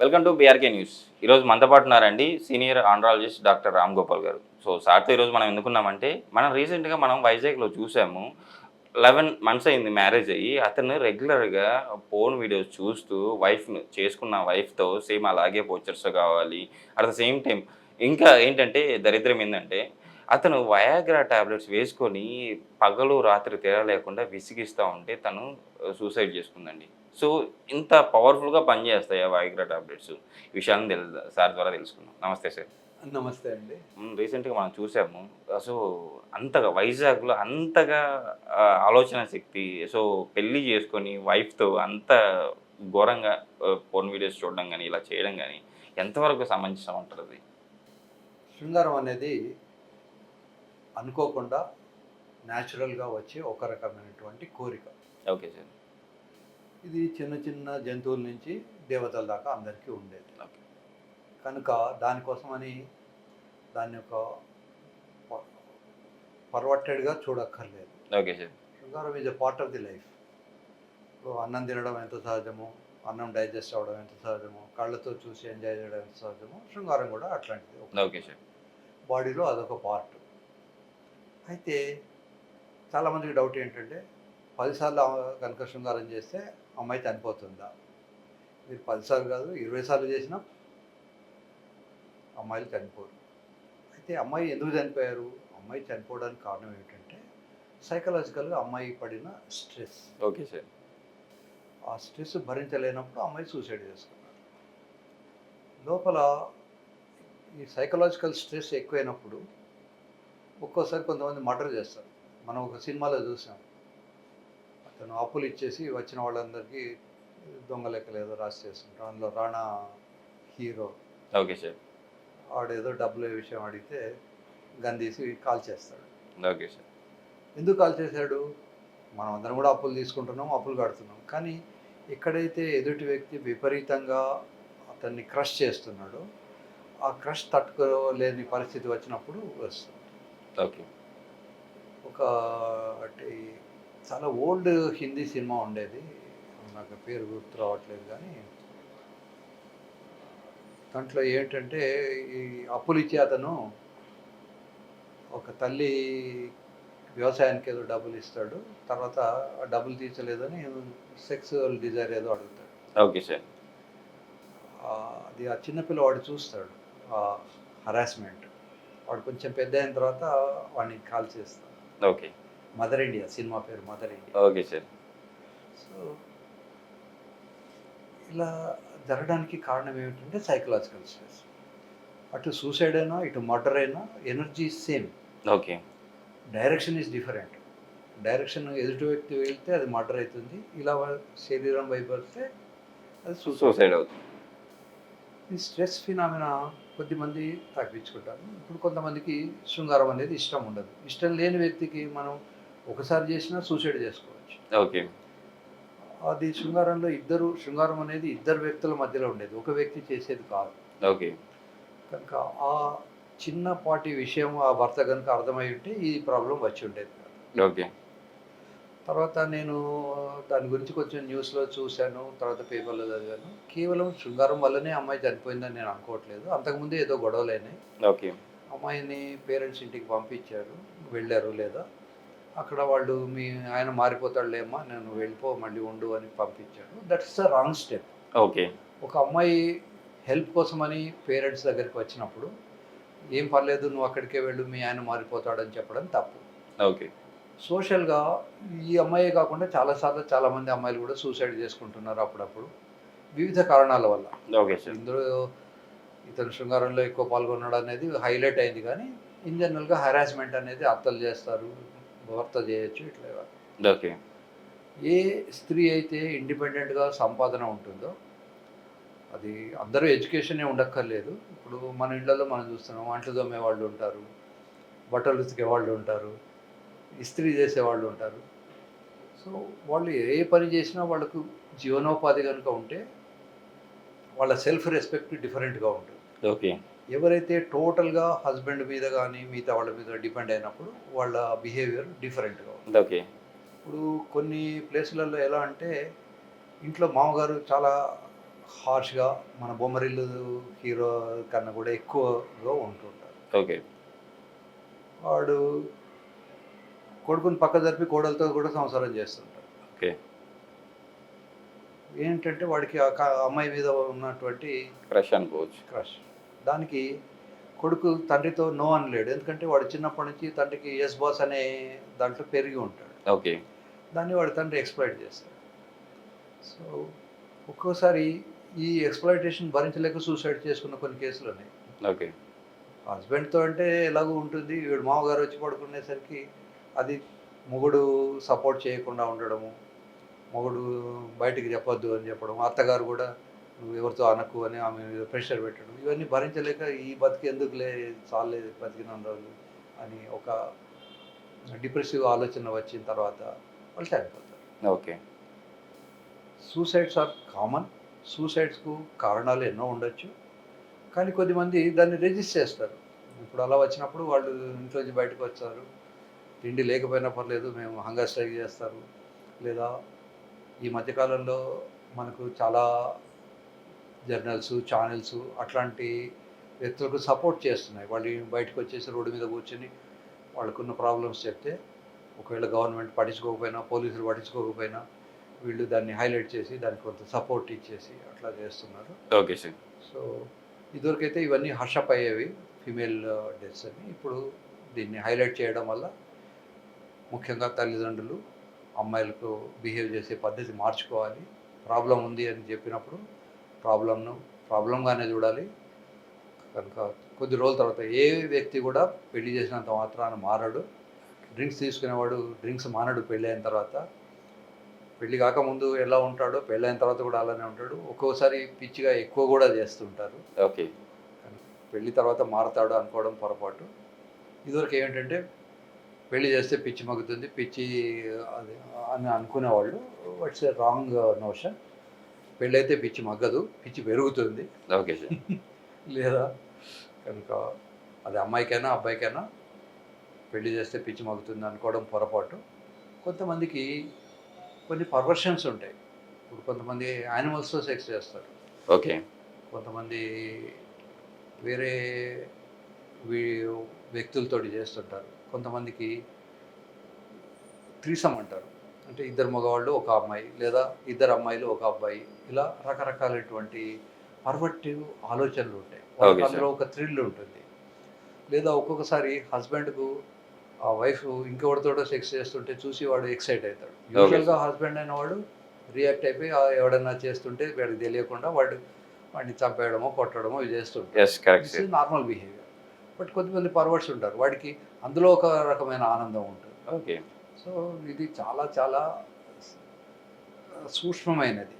Welcome to BRK news ఈరోజు మనతో పాటు ఉన్నారండి senior andrologist doctor Ram Gopal garu. So సార్తో ఈరోజు మనం ఎందుకున్నామంటే మనం రీసెంట్గా మనం వైజాగ్లో చూసాము. లెవెన్ మంత్స్ అయింది మ్యారేజ్ అయ్యి అతను రెగ్యులర్గా ఫోన్ వీడియోస్ చూస్తూ వైఫ్ను చేసుకున్న వైఫ్తో సేమ్ అలాగే పోచర్స్ కావాలి. అట్ ద సేమ్ టైం ఇంకా ఏంటంటే దరిద్రం ఏంటంటే అతను వయాగ్రా టాబ్లెట్స్ వేసుకొని పగలు రాత్రి తేడా లేకుండా విసిగిస్తూ ఉంటే తను సూసైడ్ చేసుకుందండి. సో ఇంత పవర్ఫుల్గా పనిచేస్తాయి ఆ వయాగ్రా టాబ్లెట్స్? ఈ విషయాలను తెలు సార్ ద్వారా తెలుసుకున్నాం నమస్తే సార్. నమస్తే అండి. రీసెంట్గా మనం చూసాము. సో అంతగా వైజాగ్లో అంతగా ఆలోచన శక్తి సో పెళ్ళి చేసుకొని వైఫ్తో అంత ఘోరంగా ఫోన్ వీడియోస్ చూడడం కానీ ఇలా చేయడం కానీ ఎంతవరకు సమంజసం ఉంటుంది? అది శృంగారం అనేది అనుకోకుండా న్యాచురల్గా వచ్చే ఒక రకమైనటువంటి కోరిక. Okay sir. ఇది చిన్న చిన్న జంతువుల నుంచి దేవతల దాకా అందరికీ ఉండేది. కనుక దానికోసమని దాన్ని ఒక పర్వట్టెడ్గా చూడక్కర్లేదు. Okay sir. శృంగారం is a part of the life. ఇప్పుడు అన్నం తినడం ఎంత సహజమో అన్నం డైజెస్ట్ అవ్వడం ఎంత సహజమో కళ్ళతో చూసి ఎంజాయ్ చేయడం ఎంత సహజమో శృంగారం కూడా అట్లాంటిది. ఒక ఓకే సార్. బాడీలో అదొక పార్ట్. అయితే చాలామందికి డౌట్ ఏంటంటే పదిసార్లు కనుక శృంగారం చేస్తే అమ్మాయి చనిపోతుందా? మీరు పదిసార్లు కాదు ఇరవై సార్లు చేసినా అమ్మాయిలు చనిపోరు. అయితే అమ్మాయి ఎందుకు చనిపోయారు? అమ్మాయి చనిపోవడానికి కారణం ఏమిటంటే సైకలాజికల్గా అమ్మాయి పడిన స్ట్రెస్ ఓకే సార్. ఆ స్ట్రెస్ భరించలేనప్పుడు అమ్మాయి సూసైడ్ చేసుకున్నారు లోపల ఈ సైకలాజికల్ స్ట్రెస్ ఎక్కువైనప్పుడు ఒక్కోసారి కొంతమంది మర్డర్ చేస్తారు. మనం ఒక సినిమాలో చూసాం. అతను అప్పులు ఇచ్చేసి వచ్చిన వాళ్ళందరికీ దొంగ లెక్కలు ఏదో రాసి చేస్తుంటాం అందులో రాణా హీరో. Okay sir. ఆడేదో డబ్బుల విషయం అడిగితే గన్ తీసి కాల్ చేస్తాడు. Okay sir. ఎందుకు కాల్ చేశాడు? మనం అందరం కూడా అప్పులు తీసుకుంటున్నాం అప్పులు కడుతున్నాం. కానీ ఎక్కడైతే ఎదుటి వ్యక్తి విపరీతంగా అతన్ని క్రష్ చేస్తున్నాడో ఆ క్రష్ తట్టుకోలేని పరిస్థితి వచ్చినప్పుడు వస్తుంది. ఓకే. ఒక అంటే చాలా ఓల్డ్ హిందీ సినిమా ఉండేది. నాకు పేరు గుర్తు రావట్లేదు కానీ దాంట్లో ఏంటంటే ఈ అప్పులు ఇచ్చే అతను ఒక తల్లి వ్యవసాయానికి ఏదో డబ్బులు ఇస్తాడు. తర్వాత ఆ డబ్బులు తీర్చలేదని సెక్సువల్ డిజైర్ ఏదో అడుగుతాడు. Okay sir. అది ఆ చిన్న పిల్లవాడు చూస్తాడు ఆ హరాస్మెంట్ వాడు కొంచెం పెద్ద అయిన తర్వాత వాడిని కాల్ చేస్తాడు. ఓకే. మదర్ ఇండియా సినిమా పేరు Mother India. Okay sir. So ఇలా జరగడానికి కారణం ఏమిటంటే సైకలాజికల్ స్ట్రెస్ అటు సూసైడ్ అయినా ఇటు మర్డర్ అయినా energy same okay. Direction is different direction ఎదుటి వ్యక్తి వెళ్తే అది మర్డర్ అవుతుంది ఇలా శరీరం వైపు వస్తే అది సూసైడ్ సూసైడ్ అవుతుంది. ఈ స్ట్రెస్ ఫినామినా కొద్దిమంది తగ్గించుకుంటారు. ఇప్పుడు కొంతమందికి శృంగారం అనేది ఇష్టం ఉండదు. ఇష్టం లేని వ్యక్తికి మనం ఒకసారి చేసినా సూసైడ్ చేసుకోవచ్చు. ఓకే. అది శృంగారంలో ఇద్దరు శృంగారం అనేది ఇద్దరు వ్యక్తుల మధ్యలో ఉండేది. ఒక వ్యక్తి చేసేది కాదు. ఓకే. కనుక ఆ చిన్నపాటి విషయం ఆ భర్త కనుక అర్థమై ఉంటే ఈ ప్రాబ్లం వచ్చి ఉండేది ఓకే. తర్వాత నేను దాని గురించి కొంచెం న్యూస్లో చూశాను తర్వాత పేపర్లో చదివాను. కేవలం శృంగారం వల్లనే అమ్మాయి చనిపోయిందని నేను అనుకోవట్లేదు. అంతకుముందు ఏదో గొడవలైనాయి. ఓకే. అమ్మాయిని పేరెంట్స్ ఇంటికి పంపించారు. వెళ్ళారు లేదా? అక్కడ వాళ్ళు మీ ఆయన మారిపోతాడులేమ్మా నేను వెళ్ళిపో మళ్ళీ ఉండు అని పంపించారు. That's the wrong step okay. ఒక అమ్మాయి హెల్ప్ కోసమని పేరెంట్స్ దగ్గరికి వచ్చినప్పుడు ఏం పర్లేదు నువ్వు అక్కడికే వెళ్ళు మీ ఆయన మారిపోతాడని చెప్పడం తప్పు. ఓకే. సోషల్గా ఈ అమ్మాయే కాకుండా చాలాసార్లు చాలామంది అమ్మాయిలు కూడా సూసైడ్ చేసుకుంటున్నారు అప్పుడప్పుడు వివిధ కారణాల వల్ల. ఓకే ఇందులో ఇతను శృంగారంలో ఎక్కువ పాల్గొన్నాడు అనేది హైలైట్ అయింది కానీ ఇన్ జనరల్గా హెరాస్మెంట్ అనేది అత్తలు చేస్తారు. భర్త చేయొచ్చు ఇట్లా ఓకే. ఏ స్త్రీ అయితే ఇండిపెండెంట్గా సంపాదన ఉంటుందో అది అందరూ ఎడ్యుకేషనే ఉండక్కర్లేదు. ఇప్పుడు మన ఇళ్ళలో మనం చూస్తున్నాం అంట్లు తోమే వాళ్ళు ఉంటారు బట్టలు ఉతికే వాళ్ళు ఉంటారు ఇస్త్రీ చేసే వాళ్ళు ఉంటారు. సో వాళ్ళు ఏ పని చేసినా వాళ్ళకు జీవనోపాధి కనుక ఉంటే వాళ్ళ సెల్ఫ్ రెస్పెక్ట్ డిఫరెంట్గా ఉంటుంది. ఓకే. ఎవరైతే టోటల్గా హస్బెండ్ మీద కానీ మిగతా వాళ్ళ మీద డిపెండ్ అయినప్పుడు వాళ్ళ బిహేవియర్ డిఫరెంట్గా ఉంటుంది. ఓకే. ఇప్పుడు కొన్ని ప్లేసులలో ఎలా అంటే ఇంట్లో మామగారు చాలా హార్ష్గా మన బొమ్మరిల్లు హీరో కన్నా కూడా ఎక్కువగా ఉంటుంటారు. ఓకే. వాడు కొడుకుని పక్క జరిపి కోడలతో కూడా సంసారం చేస్తుంటాడు ఓకే. ఏంటంటే వాడికి అమ్మాయి మీద ఉన్నటువంటి క్రష్ అనుకోవచ్చు. క్రష్. దానికి కొడుకు తండ్రితో నో అనలేడు. ఎందుకంటే వాడు చిన్నప్పటి నుంచి తండ్రికి ఎస్ బాస్ అనే దాంట్లో పెరిగి ఉంటాడు. ఓకే. దాన్ని వాడి తండ్రి ఎక్స్ప్లాయిట్ చేస్తాడు. సో ఒక్కోసారి ఈ ఎక్స్ప్లాయిటేషన్ భరించలేక సూసైడ్ చేసుకున్న కొన్ని కేసులు ఉన్నాయి. ఓకే. హస్బెండ్తో అంటే ఎలాగో ఉంటుంది. వీడు మామగారు వచ్చి పడుకునేసరికి అది మొగుడు సపోర్ట్ చేయకుండా ఉండడము మొగుడు బయటికి చెప్పొద్దు అని చెప్పడం అత్తగారు కూడా నువ్వు ఎవరితో అనకు అని ఆమె ప్రెషర్ పెట్టడం. ఇవన్నీ భరించలేక ఈ బతికి ఎందుకులే చాలే బతికిన రోజులు అని ఒక డిప్రెసివ్ ఆలోచన వచ్చిన తర్వాత వాళ్ళు చనిపోతారు. ఓకే. సూసైడ్స్ ఆర్ కామన్ సూసైడ్స్కు కారణాలు ఎన్నో ఉండొచ్చు. కానీ కొద్దిమంది దాన్ని రెజిస్ట్ చేస్తారు. ఇప్పుడు అలా వచ్చినప్పుడు వాళ్ళు ఇంట్లోంచి బయటకు వచ్చారు. తిండి లేకపోయినా పర్లేదు మేము హంగర్ స్ట్రైక్ చేస్తారు. లేదా ఈ మధ్యకాలంలో మనకు చాలా జర్నల్స్ ఛానల్స్ అట్లాంటి వ్యక్తులకు సపోర్ట్ చేస్తున్నాయి. వాళ్ళు బయటకు వచ్చేసి రోడ్డు మీద కూర్చొని వాళ్ళకున్న ప్రాబ్లమ్స్ చెప్తే ఒకవేళ గవర్నమెంట్ పట్టించుకోకపోయినా పోలీసులు పట్టించుకోకపోయినా వీళ్ళు దాన్ని హైలైట్ చేసి దానికి కొంత సపోర్ట్ ఇచ్చేసి అట్లా చేస్తున్నారు. Okay sir. సో ఇదివరకైతే ఇవన్నీ హర్షప్ అయ్యేవి ఫిమేల్ డెత్స్ అని. ఇప్పుడు దీన్ని హైలైట్ చేయడం వల్ల ముఖ్యంగా తల్లిదండ్రులు అమ్మాయిలకు బిహేవ్ చేసే పద్ధతి మార్చుకోవాలి. ప్రాబ్లం ఉంది అని చెప్పినప్పుడు ప్రాబ్లంను ప్రాబ్లంగానే చూడాలి. కనుక కొద్ది రోజుల తర్వాత ఏ వ్యక్తి కూడా పెళ్ళి చేసినంత మాత్రాన మారడు. డ్రింక్స్ తీసుకునేవాడు డ్రింక్స్ మానడు పెళ్ళి అయిన తర్వాత. పెళ్ళి కాకముందు ఎలా ఉంటాడో పెళ్ళి అయిన తర్వాత కూడా అలానే ఉంటాడు. ఒక్కోసారి పిచ్చిగా ఎక్కువ కూడా చేస్తుంటారు ఓకే. పెళ్ళి తర్వాత మారతాడు అనుకోవడం పొరపాటు. ఇదివరకు ఏంటంటే పెళ్ళి చేస్తే పిచ్చి మగ్గుతుంది పిచ్చి అది అని అనుకునేవాళ్ళు. It's a wrong notion. పెళ్ళి అయితే పిచ్చి మగ్గదు పిచ్చి పెరుగుతుంది. ఓకే లేదా? కనుక అది అమ్మాయికైనా అబ్బాయికైనా పెళ్ళి చేస్తే పిచ్చి మగ్గుతుంది అనుకోవడం పొరపాటు. కొంతమందికి కొన్ని పర్వర్షన్స్ ఉంటాయి. ఇప్పుడు కొంతమంది యానిమల్స్తో సెక్స్ చేస్తారు. ఓకే. కొంతమంది వేరే వీ- వ్యక్తులతోటి చేస్తుంటారు. కొంతమందికి త్రీసమ్ అంటారు. అంటే ఇద్దరు మగవాళ్ళు ఒక అమ్మాయి లేదా ఇద్దరు అమ్మాయిలు ఒక అబ్బాయి ఇలా రకరకాలైనటువంటి పర్వటివ్ ఆలోచనలు ఉంటాయి. అందులో ఒక థ్రిల్ ఉంటుంది. లేదా ఒక్కొక్కసారి హస్బెండ్కు ఆ వైఫ్ ఇంకెవరితోటో సెక్స్ చేస్తుంటే చూసి వాడు ఎక్సైట్ అవుతాడు. యూజువల్గా హస్బెండ్ అయిన వాడు రియాక్ట్ అయిపోయి ఎవడన్నా చేస్తుంటే వాడికి తెలియకుండా వాడు వాడిని చంపేయడమో కొట్టడమో సార్ నార్మల్ బిహేవియర్ బట్ కొంతమంది పర్వర్స్ ఉంటారు. వాడికి అందులో ఒక రకమైన ఆనందం ఉంటుంది. ఓకే సో ఇది చాలా చాలా సూక్ష్మమైనది.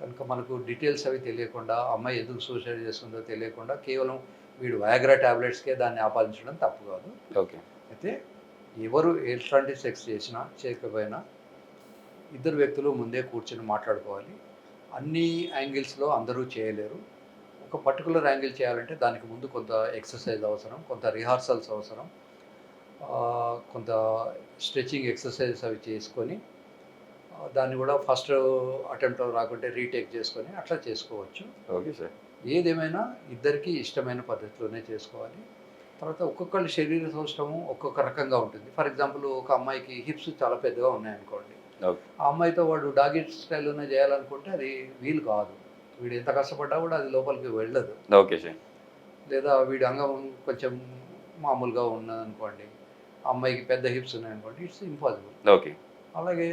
కనుక మనకు డీటెయిల్స్ అవి తెలియకుండా అమ్మాయి ఎందుకు సూసైడ్ చేస్తుందో తెలియకుండా కేవలం వీడు వయాగ్రా ట్యాబ్లెట్స్కే దాన్ని ఆపాదించడం తప్పు కాదు. ఓకే. అయితే ఎవరు ఎట్లాంటి సెక్స్ చేసినా చేయకపోయినా ఇద్దరు వ్యక్తులు ముందే కూర్చొని మాట్లాడుకోవాలి. అన్ని యాంగిల్స్లో అందరూ చేయలేరు. ఒక పర్టికులర్ యాంగిల్ చేయాలంటే దానికి ముందు కొంత ఎక్సర్సైజ్ అవసరం కొంత రిహార్సల్స్ అవసరం. కొంత స్ట్రెచింగ్ ఎక్సర్సైజెస్ అవి చేసుకొని దాన్ని కూడా ఫస్ట్ అటెంప్ట్ రాకుంటే రీటేక్ చేసుకొని అట్లా చేసుకోవచ్చు. Okay sir. ఏదేమైనా ఇద్దరికి ఇష్టమైన పద్ధతిలోనే చేసుకోవాలి. తర్వాత ఒక్కొక్కరి శరీర సౌష్ఠము ఒక్కొక్క రకంగా ఉంటుంది. ఫర్ ఎగ్జాంపుల్ ఒక అమ్మాయికి హిప్స్ చాలా పెద్దగా ఉన్నాయనుకోండి. ఆ అమ్మాయితో వాడు డాగి స్టైల్లోనే చేయాలనుకుంటే అది వీలు కాదు. వీడు ఎంత కష్టపడ్డా కూడా అది లోపలికి వెళ్ళదు. Okay sir. లేదా వీడి అంగం కొంచెం మామూలుగా ఉన్నదనుకోండి. అమ్మాయికి పెద్ద హిప్స్ ఉన్నాయనుకోండి ఇట్స్ ఇంపాసిబుల్ ఓకే అలాగే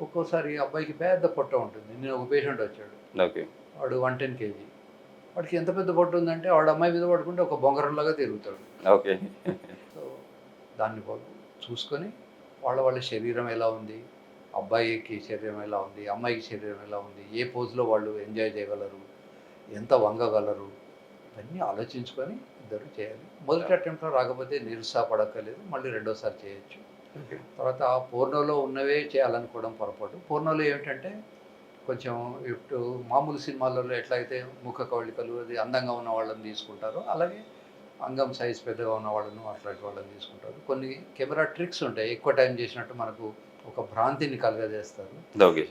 ఒక్కోసారి అబ్బాయికి పెద్ద పొట్ట ఉంటుంది. నేను ఒక పేషెంట్ వచ్చాడు. ఓకే వాడు వన్ టెన్ కేజీ వాడికి ఎంత పెద్ద పొట్ట ఉందంటే వాడు అమ్మాయి మీద పడుకుంటే ఒక బొంగరంలాగా తిరుగుతాడు. ఓకే సో దాన్ని చూసుకొని వాళ్ళ వాళ్ళ శరీరం ఎలా ఉంది? అబ్బాయికి శరీరం ఎలా ఉంది? అమ్మాయికి శరీరం ఎలా ఉంది? ఏ పోజ్లో వాళ్ళు ఎంజాయ్ చేయగలరు? ఎంత వంగగలరు? ఇవన్నీ ఆలోచించుకొని ఇద్దరు చేయాలి. మొదటి అటెంప్ట్లో రాకపోతే నిరుత్సాహపడక్కర్లేదు మళ్ళీ రెండోసారి చేయొచ్చు. తర్వాత ఆ పూర్ణంలో ఉన్నవే చేయాలనుకోవడం పొరపాటు. పూర్ణంలో ఏమిటంటే కొంచెం ఇప్పుడు మామూలు సినిమాలలో ఎట్లయితే ముఖ కవళికలు అది అందంగా ఉన్న వాళ్ళని తీసుకుంటారో అలాగే అంగం సైజ్ పెద్దగా ఉన్న వాళ్ళను అట్లాంటి వాళ్ళని తీసుకుంటారు. కొన్ని కెమెరా ట్రిక్స్ ఉంటాయి. ఎక్కువ టైం చేసినట్టు మనకు ఒక భ్రాంతిని కలగజేస్తారు.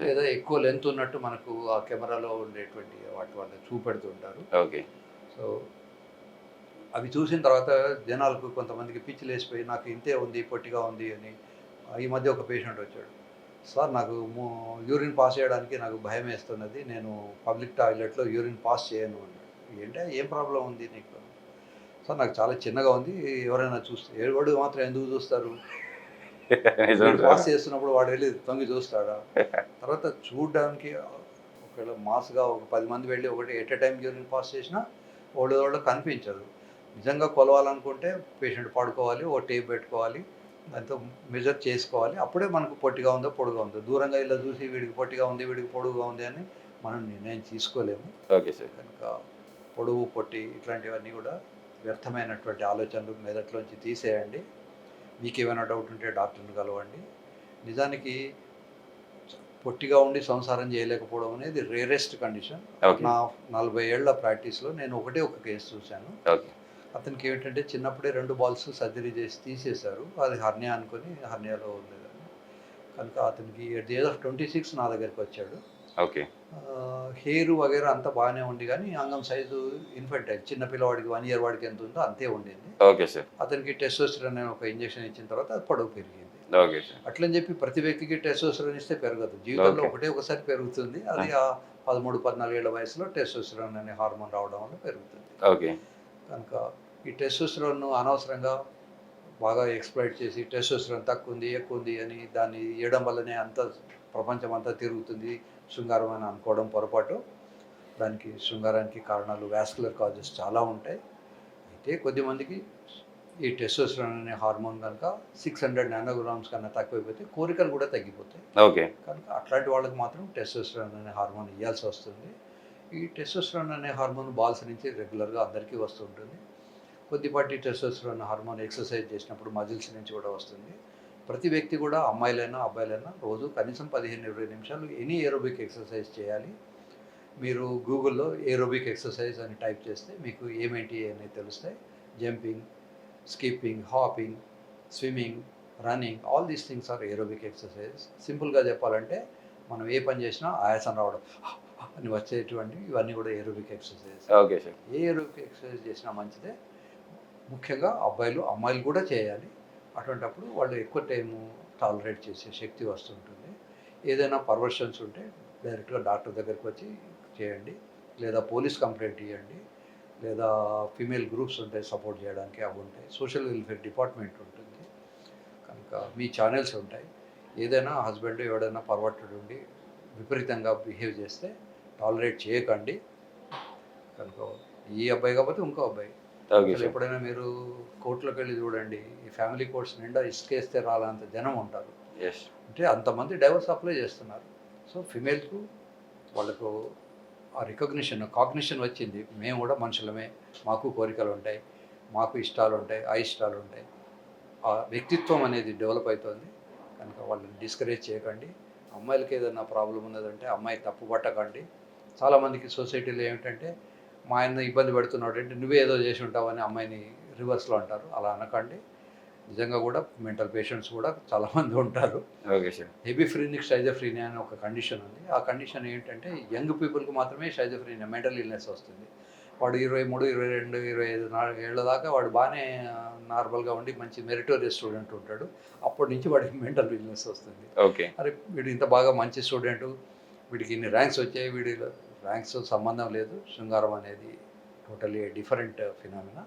లేదా ఎక్కువ లెంత్ ఉన్నట్టు మనకు ఆ కెమెరాలో ఉండేటువంటి వాటి వల్ల చూపెడుతుంటారు. ఓకే సో అవి చూసిన తర్వాత జనాలకు కొంతమందికి పిచ్చి లేచిపోయి నాకు ఇంతే ఉంది పొట్టిగా ఉంది అని ఈ మధ్య ఒక పేషెంట్ వచ్చాడు. సార్ నాకు యూరిన్ పాస్ చేయడానికి నాకు భయం వేస్తున్నది. నేను పబ్లిక్ టాయిలెట్లో యూరిన్ పాస్ చేయను అన్నాడు ఏంటంటే ఏం ప్రాబ్లం ఉంది నీకు? సార్ నాకు చాలా చిన్నగా ఉంది. ఎవరైనా చూస్తే ఎవడు మాత్రం ఎందుకు చూస్తారు? పాస్ చేస్తున్నప్పుడు వాడు వెళ్ళి తొంగి చూస్తాడా? తర్వాత చూడడానికి ఒకవేళ మాస్గా ఒక పది మంది వెళ్ళి ఒకటి at a time urine pass చేసినా వాళ్ళు వాళ్ళు కనిపించదు. నిజంగా కొలవాలనుకుంటే పేషెంట్ పడుకోవాలి ఓ టేప్ పెట్టుకోవాలి దాంతో మెజర్ చేసుకోవాలి. అప్పుడే మనకు పొట్టిగా ఉందో పొడుగా ఉందో. దూరంగా ఇలా చూసి వీడికి పొట్టిగా ఉంది వీడికి పొడుగుగా ఉంది అని మనం నిర్ణయం తీసుకోలేము. Okay sir. కనుక పొడుగు పొట్టి ఇట్లాంటివన్నీ కూడా వ్యర్థమైనటువంటి ఆలోచనలు మెదట్లోంచి తీసేయండి. మీకు ఏమైనా డౌట్ ఉంటే డాక్టర్ని కలవండి. నిజానికి పొట్టిగా ఉండి సంసారం చేయలేకపోవడం అనేది రేరెస్ట్ కండిషన్ నా నలభై ఏళ్ళ ప్రాక్టీస్లో నేను ఒకటే ఒక కేసు చూశాను. అతనికి ఏమిటంటే చిన్నప్పుడే రెండు బాల్స్ సర్జరీ చేసి తీసేశారు. అది హర్నియా అనుకొని హర్నియాలో ఉండేదని కనుక అతనికి at the age of twenty six నా దగ్గరికి వచ్చాడు. ఓకే. హెయిర్ వగేరా అంతా బాగానే ఉంది కానీ అంగం సైజు ఇన్ఫెంటైల్. చిన్న పిల్లవాడికి వన్ ఇయర్ వాడికి ఎంత ఉందో అంతే ఉండింది. Okay sir. అతనికి టెస్టోస్టిరాన్ అనే ఒక ఇంజెక్షన్ ఇచ్చిన తర్వాత అది పొడవు పెరిగింది. Okay sir. అట్లని చెప్పి ప్రతి వ్యక్తికి టెస్టోస్టిరాన్ ఇస్తే పెరగదు. జీవితంలో. ఒకటే ఒకసారి పెరుగుతుంది. అది ఆ. పదమూడు పద్నాలుగు ఏళ్ళ వయసులో టెస్టోస్టిరాన్ అనే హార్మోన్ రావడం వల్ల పెరుగుతుంది. ఓకే. కనుక ఈ టెస్టోస్టిరాన్ను అనవసరంగా బాగా ఎక్స్ప్లైట్ చేసి టెస్టోస్టిరాన్ తక్కువ ఉంది ఎక్కువ ఉంది అని దాన్ని ఇవ్వడం వల్లనే అంత ప్రపంచం అంతా తిరుగుతుంది శృంగారం అని అనుకోవడం పొరపాటు. దానికి శృంగారానికి కారణాలు వ్యాస్కులర్ కాజెస్ చాలా ఉంటాయి. అయితే కొద్దిమందికి ఈ టెస్టోస్టిరాన్ అనే హార్మోన్ కనుక సిక్స్ హండ్రెడ్ నానోగ్రామ్స్ కన్నా తక్కువైపోతే కోరికలు కూడా తగ్గిపోతాయి. ఓకే. కనుక అట్లాంటి వాళ్ళకి మాత్రం టెస్టోస్టెరాన్ అనే హార్మోన్ ఇవ్వాల్సి వస్తుంది. ఈ టెస్టోస్టెరాన్ అనే హార్మోన్ బాల్స్ నుంచి రెగ్యులర్గా అందరికీ వస్తుంటుంది కొద్దిపాటి టెస్టోస్టెరాన్ హార్మోన్ ఎక్సర్సైజ్ చేసినప్పుడు మజిల్స్ నుంచి కూడా వస్తుంది. ప్రతి వ్యక్తి కూడా అమ్మాయిలైనా అబ్బాయిలైనా రోజు కనీసం పదిహేను ఇరవై నిమిషాలు ఎనీ ఏరోబిక్ ఎక్సర్సైజ్ చేయాలి. మీరు గూగుల్లో ఏరోబిక్ ఎక్సర్సైజ్ అని టైప్ చేస్తే మీకు ఏమేంటి అనేది తెలుస్తాయి. Jumping skipping hopping swimming running all these things are aerobic exercise. సింపుల్గా చెప్పాలంటే మనం ఏ పని చేసినా ఆయాసం రావడం అని వచ్చేటువంటి ఇవన్నీ కూడా ఏరోబిక్ ఎక్సర్సైజ్. Okay sir. ఏ ఏరోబిక్ ఎక్సర్సైజ్ చేసినా మంచిదే. ముఖ్యంగా అబ్బాయిలు అమ్మాయిలు కూడా చేయాలి. అటువంటప్పుడు వాళ్ళు ఎక్కువ టైము టాలరేట్ చేసే శక్తి వస్తుంటుంది. ఏదైనా పర్వర్షన్స్ ఉంటే డైరెక్ట్గా డాక్టర్ దగ్గరికి వచ్చి చేయండి. లేదా పోలీస్ కంప్లైంట్ ఇవ్వండి లేదా ఫీమేల్ గ్రూప్స్ ఉంటాయి సపోర్ట్ చేయడానికి అవి ఉంటాయి. సోషల్ వెల్ఫేర్ డిపార్ట్మెంట్ ఉంటుంది. కనుక మీ ఛానల్స్ ఉంటాయి. ఏదైనా హస్బెండ్ ఎవడైనా పర్వర్టెడ్ ఉండి విపరీతంగా బిహేవ్ చేస్తే టాలరేట్ చేయకండి. కనుక ఈ అబ్బాయి కాకపోతే ఇంకో అబ్బాయి. అసలు ఎప్పుడైనా మీరు కోర్టులోకి వెళ్ళి చూడండి ఈ ఫ్యామిలీ కోర్ట్స్ నిండా ఇసుకేస్తే రాలంత జనం ఉంటారు. అంటే అంతమంది డైవర్స్ అప్లై చేస్తున్నారు. సో ఫిమేల్కు వాళ్ళకు ఆ రికగ్నిషన్ కాగ్నిషన్ వచ్చింది. మేము కూడా మనుషులమే. మాకు కోరికలు ఉంటాయి. మాకు ఇష్టాలు ఉంటాయి. ఆ ఇష్టాలు ఉంటాయి. ఆ వ్యక్తిత్వం అనేది డెవలప్ అవుతుంది కనుక వాళ్ళని డిస్కరేజ్ చేయకండి. అమ్మాయిలకి ఏదైనా ప్రాబ్లం ఉన్నదంటే అమ్మాయి తప్పు పట్టకండి చాలామందికి సొసైటీలో ఏమిటంటే మా ఆయన ఇబ్బంది పెడుతున్నాడు అంటే నువ్వే ఏదో చేసి ఉంటావని అమ్మాయిని రివర్స్లో అంటారు. అలా అనకండి. నిజంగా కూడా మెంటల్ పేషెంట్స్ కూడా చాలామంది ఉంటారు. Okay sir. హెబిఫ్రీనిక్ షైజోఫ్రీనియా అనే ఒక కండిషన్ ఉంది. ఆ కండిషన్ ఏంటంటే యంగ్ పీపుల్కి మాత్రమే షైజోఫ్రీనియా మెంటల్ ఇల్నెస్ వస్తుంది. వాడు ఇరవై మూడు ఇరవై రెండు ఇరవై ఐదు నాలుగు ఏళ్ళ దాకా వాడు బాగానే నార్మల్గా ఉండి మంచి మెరిటోరియస్ స్టూడెంట్ ఉంటాడు. అప్పటి నుంచి వాడికి మెంటల్ ఇల్నెస్ వస్తుంది. ఓకే. అరే వీడు ఇంత బాగా మంచి స్టూడెంట్ వీడికి ఇన్ని ర్యాంక్స్ వచ్చాయి వీడి ర్యాంక్స్ సంబంధం లేదు. శృంగారం అనేది టోటలీ డిఫరెంట్ ఫినామినా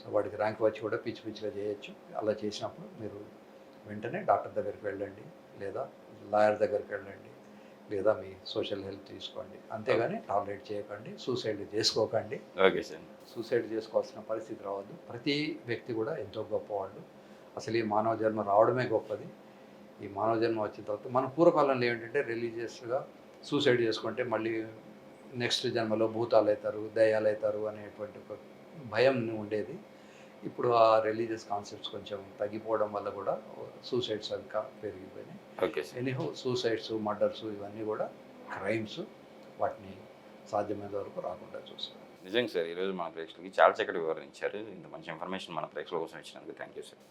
సో వాడికి ర్యాంక్ వచ్చి కూడా పిచ్చి పిచ్చిగా చేయొచ్చు. అలా చేసినప్పుడు మీరు వెంటనే డాక్టర్ దగ్గరికి వెళ్ళండి లేదా లాయర్ దగ్గరికి వెళ్ళండి లేదా మీ సోషల్ హెల్ప్ తీసుకోండి. అంతేగాని టాలరేట్ చేయకండి సూసైడ్ చేసుకోకండి. Okay sir. సూసైడ్ చేసుకోవాల్సిన పరిస్థితి రావద్దు. ప్రతి వ్యక్తి కూడా ఎంతో గొప్పవాళ్ళు అసలు ఈ మానవ జన్మ రావడమే గొప్పది. ఈ మానవ జన్మ వచ్చిన తర్వాత మన పూర్వకాలంలో ఏంటంటే రిలీజియస్గా సూసైడ్ చేసుకుంటే మళ్ళీ నెక్స్ట్ జన్మలో భూతాలు అవుతారు దయ్యాలు అవుతారు అనేటువంటి ఒక భయం ఉండేది. ఇప్పుడు ఆ రిలీజియస్ కాన్సెప్ట్స్ కొంచెం తగ్గిపోవడం వల్ల కూడా సూసైడ్స్ ఇంకా పెరిగిపోయినాయి. Okay sir anyhow suicides murders ఇవన్నీ కూడా క్రైమ్స్ వాటిని సాధ్యమైనంత వరకు రాకుండా చూసుకోవాలి. నిజంగా సార్ ఈరోజు మన ప్రేక్షకులకి చాలా చక్కటి వివరణ ఇచ్చారు. ఇంత మంచి ఇన్ఫర్మేషన్ మన ప్రేక్షకుల కోసం ఇచ్చినందుకు థ్యాంక్ యూ సార్